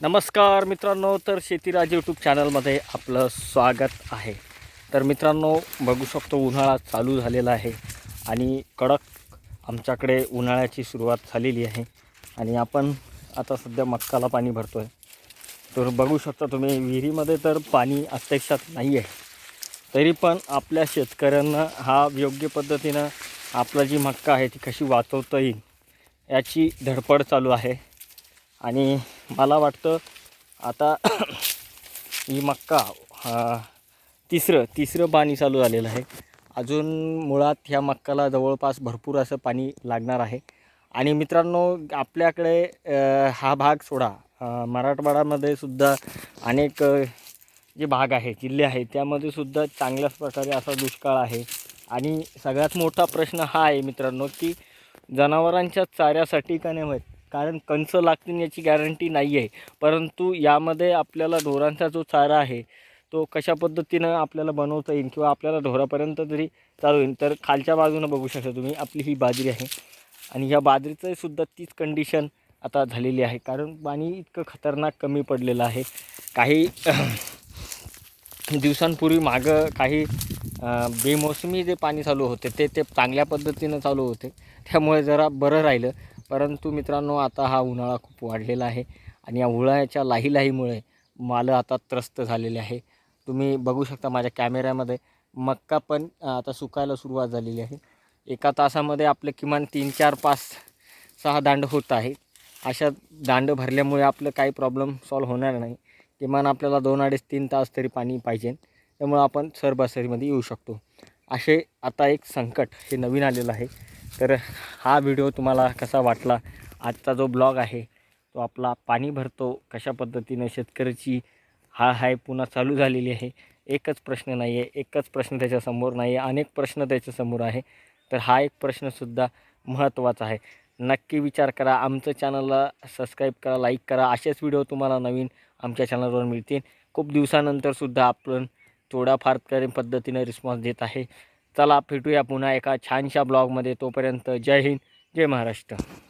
नमस्कार मित्रांनो तर शेतीराज यूट्यूब चॅनलमध्ये आपलं स्वागत आहे. तर मित्रांनो बघू शकतो उन्हाळा चालू झालेला आहे आणि कडक आमच्याकडे उन्हाळ्याची सुरुवात झालेली आहे आणि आपण आता सध्या मक्काला पाणी भरतो आहे तर बघू शकता तुम्ही विहिरीमध्ये तर पाणी अत्यक्षात नाही आहे. तरी पण आपल्या शेतकऱ्यांना हा योग्य पद्धतीनं आपला जी मक्का आहे ती कशी वाचवता येईल याची धडपड चालू आहे. आणि मला वाटतं आता ही मक्का तिसरं तिसरं पाणी चालू झालेलं आहे. अजून मुळात ह्या मक्काला जवळपास भरपूर असं पाणी लागणार आहे. आणि मित्रांनो आपल्याकडे हा भाग सोडा. मराठवाड्यामध्ये सुद्धा अनेक जे भाग आहे जिल्हे आहेत त्यामध्ये सुद्धा चांगल्याच प्रकारे असा दुष्काळ आहे. आणि सगळ्यात मोठा प्रश्न हा आहे मित्रांनो की जनावरांच्या चाऱ्यासाठी का नाही होत? कारण कंस लागतील याची गॅरंटी नाही आहे परंतु यामध्ये आपल्याला ढोरांचा जो चारा आहे तो कशा पद्धतीनं आपल्याला बनवता येईल किंवा आपल्याला ढोरापर्यंत जरी चालू येईल तर खालच्या बाजूनं बघू शकता तुम्ही आपली ही बाजरी आहे. आणि ह्या बाजरीचं सुद्धा तीच कंडिशन आता झालेली आहे. कारण पाणी इतकं खतरनाक कमी पडलेलं आहे. काही दिवसांपूर्वी मागं काही बेमोसमी जे पाणी चालू होते ते ते चांगल्या पद्धतीनं चालू होते. त्यामुळे जरा बरं राहिलं. परंतु मित्रांनो आता हा उन्हाळा खूप वाढलेला आहे आणि या उन्हाळ्याच्या लाहीलाहीमुळे मालं आता त्रस्त झालेले आहे. तुम्ही बघू शकता माझ्या कॅमेऱ्यामध्ये मक्का पण आता सुकायला सुरुवात झालेली आहे. एका तासामध्ये आपलं किमान तीन चार पाच सहा दांड होत आहे अशा दांड भरल्यामुळे आपलं काही प्रॉब्लेम सॉल्व होणार नाही. किमान आपल्याला दोन अडीच तीन तास तरी पाणी पाहिजे. त्यामुळं आपण सरबसरीमध्ये येऊ शकतो. असे आता एक संकट हे नवीन आलेलं आहे. तर हा व्हिडिओ तुम्हाला कसा वाटला? आजचा जो ब्लॉग आहे तो आपला पाणी भरतो कशा पद्धतीनं शेतकऱ्याची हा हाय पुन्हा चालू झालेली आहे. एकच प्रश्न नाही आहे एकच प्रश्न त्याच्यासमोर नाही आहे अनेक प्रश्न त्याच्यासमोर आहे. तर हा एक प्रश्नसुद्धा महत्त्वाचा आहे. नक्की विचार करा आमचं चॅनलला सबस्क्राईब करा लाईक करा. असेच व्हिडिओ तुम्हाला नवीन आमच्या चॅनलवर मिळतील. खूप दिवसानंतरसुद्धा आपण थोडाफार तरी पद्धतीने रिस्पॉन्स देत आहे. चला भेटूया पुन्हा एका छानशा ब्लॉगमध्ये. तोपर्यंत जय हिंद जय महाराष्ट्र.